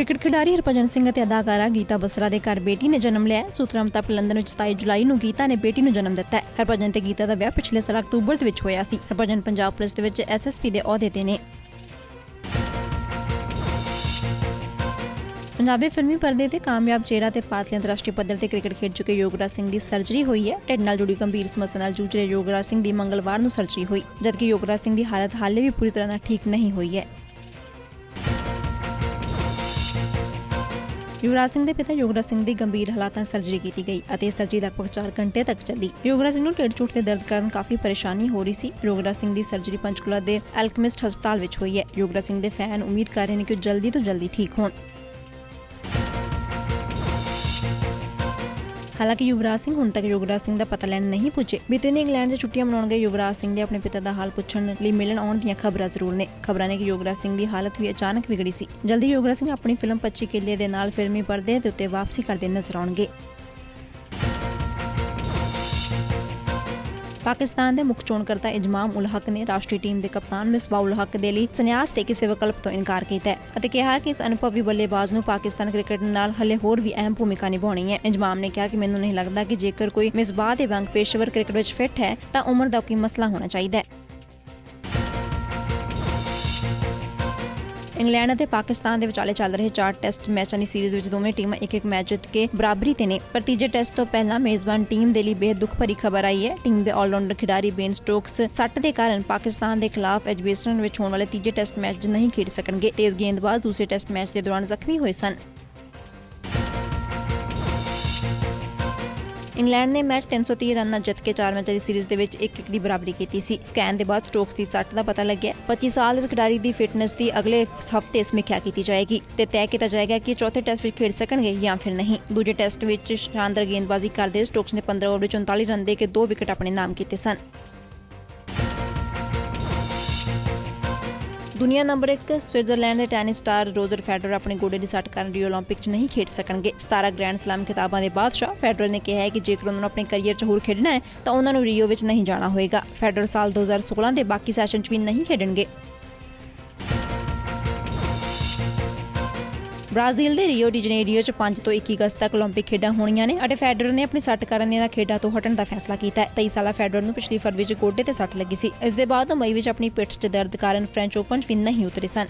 Cricket ਖਿਡਾਰੀ ਹਰਭਜਨ ਸਿੰਘ ਅਤੇ ਅਦਾਕਾਰਾ ਗੀਤਾ ਬਸਰਾ ਦੇ ਘਰ ਬੇਟੀ ਨੇ ਜਨਮ ਲਿਆ ਸੂਤਰਾਂ ਮੁਤਾਬਕ ਲੰਡਨ ਵਿੱਚ 27 ਜੁਲਾਈ ਨੂੰ ਗੀਤਾ ਨੇ ਬੇਟੀ ਨੂੰ ਜਨਮ ਦਿੱਤਾ ਹੈ। ਹਰਭਜਨ ਤੇ ਗੀਤਾ ਦਾ ਵਿਆਹ ਪਿਛਲੇ ਸਾਲ ਅਕਤੂਬਰ ਦੇ ਵਿੱਚ ਹੋਇਆ ਸੀ। ਹਰਭਜਨ ਪੰਜਾਬ ਪੁਲਿਸ ਦੇ ਵਿੱਚ ਐਸਐਸਪੀ ਦੇ ਅਹੁਦੇ ਤੇ ਨੇ। ਪੰਜਾਬੀ ਫਿਲਮੀ ਪਰਦੇ ਤੇ ਕਾਮਯਾਬ ਚਿਹਰਾ ਤੇ ਪਾਤਲੀ ਅੰਤਰਰਾਸ਼ਟਰੀ ਪੱਧਰ ਤੇ ਕ੍ਰਿਕਟ ਖੇਡ ਚੁੱਕੇ ਯੋਗਰਾਜ ਸਿੰਘ ਦੀ ਸਰਜਰੀ ਹੋਈ ਹੈ। ਢਿੱਡ ਨਾਲ ਜੁੜੀ ਗੰਭੀਰ ਸਮੱਸਿਆ ਨਾਲ ਜੂਝ ਰਹੇ ਯੋਗਰਾਜ ਸਿੰਘ ਦੀ ਮੰਗਲਵਾਰ ਨੂੰ ਸਰਜਰੀ ਹੋਈ, ਜਦਕਿ ਯੋਗਰਾਜ ਸਿੰਘ ਦੀ ਹਾਲਤ ਹਾਲੇ ਵੀ ਪੂਰੀ ਤਰ੍ਹਾਂ ਨਾਲ ਠੀਕ ਨਹੀਂ ਹੋਈ ਹੈ। ਯੁਵਰਾਜ ਸਿੰਘ ਦੇ ਪਿਤਾ ਯੋਗਰਾਜ ਸਿੰਘ ਦੀ ਗੰਭੀਰ ਹਾਲਾਤਾਂ ਸਰਜਰੀ ਕੀਤੀ ਗਈ ਅਤੇ ਸਰਜਰੀ ਲਗਭਗ 4 ਘੰਟੇ ਤੱਕ ਚੱਲੀ। ਯੋਗਰਾਜ ਸਿੰਘ ਨੂੰ ਢਿੱਡ ਚੋਟ ਦੇ ਦਰਦ ਕਾਰਨ ਕਾਫੀ ਪਰੇਸ਼ਾਨੀ ਹੋ ਰਹੀ ਸੀ। ਯੋਗਰਾਜ ਸਿੰਘ ਦੀ ਸਰਜਰੀ ਪੰਚਕੁਲਾ ਦੇ ਐਲਕਮਿਸਟ ਹਸਪਤਾਲ ਵਿੱਚ ਹੋਈ ਹੈ। ਯੋਗਰਾਜ ਸਿੰਘ ਦੇ ਫੈਨ ਉਮੀਦ ਕਰ ਰਹੇ ਨੇ ਕਿ ਉਹ ਜਲਦੀ ਤੋਂ ਜਲਦੀ ਠੀਕ ਹੋਣ। ਹਾਲਾਂਕਿ ਯੁਵਰਾਜ ਸਿੰਘ ਹੁਣ ਤੱਕ ਯੁਵਰਾਜ ਸਿੰਘ ਦਾ ਪਤਾ ਲੈਣ ਨਹੀਂ ਪੁੱਜੇ। ਬੀਤੇ ਨੇ ਇੰਗਲੈਂਡ 'ਚ ਛੁੱਟੀਆਂ ਮਨਾਉਣ ਗਏ ਯੁਵਰਾਜ ਸਿੰਘ ਦੇ ਆਪਣੇ ਪਿਤਾ ਦਾ ਹਾਲ ਪੁੱਛਣ ਲਈ ਮਿਲਣ ਆਉਣ ਦੀਆਂ ਖਬਰਾਂ ਜ਼ਰੂਰ ਨੇ। ਖਬਰਾਂ ਨੇ ਕਿ ਯੁਵਰਾਜ ਸਿੰਘ ਦੀ ਹਾਲਤ ਵੀ ਅਚਾਨਕ ਵਿਗੜੀ ਸੀ। ਜਲਦੀ ਯੁਵਰਾਜ ਸਿੰਘ ਆਪਣੀ ਫਿਲਮ 25 ਕਿੱਲੇ ਦੇ ਨਾਲ ਫਿਲਮੀ ਪਰਦੇ ਦੇ ਉੱਤੇ ਵਾਪਸੀ ਕਰਦੇ ਨਜ਼ਰ ਆਉਣਗੇ। ਪਾਕਿਸਤਾਨ ਦੇ ਮੁੱਖ ਚੋਣ ਕਰਤਾ ਇਜਮਾਮ ਉਲ ਹਕ ਨੇ ਰਾਸ਼ਟਰੀ ਟੀਮ ਦੇ ਕਪਤਾਨ ਮਿਸਬਾਹ ਉਲ ਹਕ ਦੇ ਲਈ ਸੰਨਿਆਸ ਤੇ ਕਿਸੇ ਵਿਕਲਪ ਤੋਂ ਇਨਕਾਰ ਕੀਤਾ ਹੈ ਅਤੇ ਕਿਹਾ ਕਿ ਇਸ ਅਨੁਭਵੀ ਬੱਲੇਬਾਜ਼ ਨੂੰ ਪਾਕਿਸਤਾਨ ਕ੍ਰਿਕਟ ਨਾਲ ਹਲੇ ਹੋਰ ਵੀ ਅਹਿਮ ਭੂਮਿਕਾ ਨਿਭਾਉਣੀ ਹੈ। ਇਜਮਾਮ ਨੇ ਕਿਹਾ ਕਿ ਮੈਨੂੰ ਨਹੀਂ ਲੱਗਦਾ ਕਿ ਜੇਕਰ ਕੋਈ ਮਿਸਬਾਹ ਦੇ ਵਾਂਗ ਪੇਸ਼ੇਵਰ ਕ੍ਰਿਕਟ ਵਿੱਚ ਫਿੱਟ ਹੈ, ਤਾਂ ਉਮਰ ਦਾ ਕੋਈ ਮਸਲਾ ਹੋਣਾ ਚਾਹੀਦਾ ਹੈ। ਇੰਗਲੈਂਡ ਅਤੇ ਪਾਕਿਸਤਾਨ ਦੇ ਵਿਚਾਲੇ ਚੱਲ ਰਹੇ ਚਾਰ ਟੈਸਟ ਮੈਚਾਂ ਦੀ ਸੀਰੀਜ਼ ਵਿੱਚ ਦੋਵੇਂ ਟੀਮਾਂ ਇੱਕ ਇੱਕ ਮੈਚ ਜਿੱਤ ਕੇ ਬਰਾਬਰੀ ਤੇ ਨੇ। ਪਰ ਤੀਜੇ ਟੈਸਟ ਤੋਂ ਪਹਿਲਾਂ ਮੇਜ਼ਬਾਨ ਟੀਮ ਦੇ ਲਈ ਬੇਹੱਦ ਦੁੱਖ ਭਰੀ ਖਬਰ ਆਈ ਹੈ। ਟੀਮ ਦੇ ਆਲਰਾਊਂਡਰ ਖਿਡਾਰੀ ਬੇਨ ਸਟੋਕਸ ਸੱਟ ਦੇ ਕਾਰਨ ਪਾਕਿਸਤਾਨ ਦੇ ਖਿਲਾਫ ਐਜਬੇਸਟਨ ਵਿੱਚ ਹੋਣ ਵਾਲੇ ਤੀਜੇ ਟੈਸਟ ਮੈਚ 'ਚ ਨਹੀਂ ਖੇਡ ਸਕਣਗੇ। ਤੇਜ਼ ਗੇਂਦਬਾਜ਼ ਦੂਸਰੇ ਟੈਸਟ ਮੈਚ ਦੇ ਦੌਰਾਨ ਜ਼ਖਮੀ ਹੋਏ ਸਨ। ਇੰਗਲੈਂਡ ਨੇ ਮੈਚ 330 ਰਨ ਨਾਲ ਜਿੱਤ ਕੇ ਚਾਰ ਮੈਚਾਂ ਦੀ ਸੀਰੀਜ਼ ਦੇ ਵਿੱਚ 1-1 ਦੀ ਬਰਾਬਰੀ ਕੀਤੀ ਸੀ। ਸਕੈਨ ਦੇ ਬਾਅਦ ਸਟੋਕਸ ਦੀ ਸੱਟ ਦਾ ਪਤਾ ਲੱਗਿਆ। 25 ਸਾਲ ਇਸ ਖਿਡਾਰੀ ਦੀ ਫਿਟਨੈਸ ਦੀ ਅਗਲੇ ਹਫ਼ਤੇ ਸਮੀਖਿਆ ਕੀਤੀ ਜਾਏਗੀ ਤੇ ਤੈਅ ਕੀਤਾ ਜਾਏਗਾ ਕਿ ਚੌਥੇ ਟੈਸਟ ਵਿੱਚ ਖੇਡ ਸਕਣਗੇ ਜਾਂ ਫਿਰ ਨਹੀਂ। ਦੂਜੇ ਟੈਸਟ ਵਿੱਚ ਸ਼ਾਨਦਾਰ ਗੇਂਦਬਾਜ਼ੀ ਕਰਦੇ ਸਟੋਕਸ ਨੇ 15 ਓਵਰ ਵਿੱਚ 39 ਰਨ ਦੇ ਕੇ ਦੋ ਵਿਕਟ ਆਪਣੇ ਨਾਮ ਕੀਤੇ ਸਨ। ਦੁਨੀਆ ਨੰਬਰ 1 ਸਵਿਟਜ਼ਰਲੈਂਡ ਦੇ ਟੈਨਿਸ ਸਟਾਰ ਰੋਜਰ ਫੈਡਰਰ ਆਪਣੇ ਗੋਡੇ ਦੀ ਸੱਟ ਕਾਰਨ ਰੀਓ 올림픽 'ਚ ਨਹੀਂ ਖੇਡ ਸਕਣਗੇ 17 ਗ੍ਰੈਂਡ ਸਲੈਮ ਖਿਤਾਬਾਂ ਦੇ ਬਾਦਸ਼ਾਹ ਫੈਡਰਰ ਨੇ ਕਿਹਾ ਹੈ ਕਿ ਜੇਕਰ ਉਹਨਾਂ ਨੂੰ ਆਪਣੇ ਕੈਰੀਅਰ 'ਚ ਹੋਰ ਖੇਡਣਾ ਹੈ ਤਾਂ ਉਹਨਾਂ ਨੂੰ ਰੀਓ ਵਿੱਚ ਨਹੀਂ ਜਾਣਾ ਹੋਏਗਾ ਫੈਡਰਰ ਸਾਲ 2016 ਦੇ ਬਾਕੀ ਸੈਸ਼ਨ 'ਚ ਵੀ ਨਹੀਂ ਖੇਡਣਗੇ ਬ੍ਰਾਜ਼ੀਲ ਦੇ ਰੀਓ ਡੀ ਜਨੇਰੀਓ 'ਚ 5 ਤੋਂ 21 ਅਗਸਤ ਤੱਕ 올림픽 ਖੇਡਾਂ ਹੋਣੀਆਂ ਨੇ ਅਤੇ ਫੈਡਰਰ ਨੇ ਆਪਣੀ ਸੱਟ ਕਾਰਨ ਇਹਨਾਂ ਖੇਡਾਂ ਤੋਂ ਹਟਣ ਦਾ ਫੈਸਲਾ ਕੀਤਾ ਹੈ 23 ਸਾਲਾ ਫੈਡਰਰ ਨੂੰ ਪਿਛਲੀ ਫਰਵਰੀ 'ਚ ਗੋਡੇ ਤੇ ਸੱਟ ਲੱਗੀ ਸੀ ਇਸ ਦੇ ਬਾਅਦ ਉਹ ਮਈ ਵਿੱਚ ਆਪਣੀ ਪਿੱਠ 'ਚ ਦਰਦ ਕਾਰਨ ਫ੍ਰੈਂਚ ਓਪਨ 'ਚ ਵੀ ਨਹੀਂ ਉਤਰੇ ਸਨ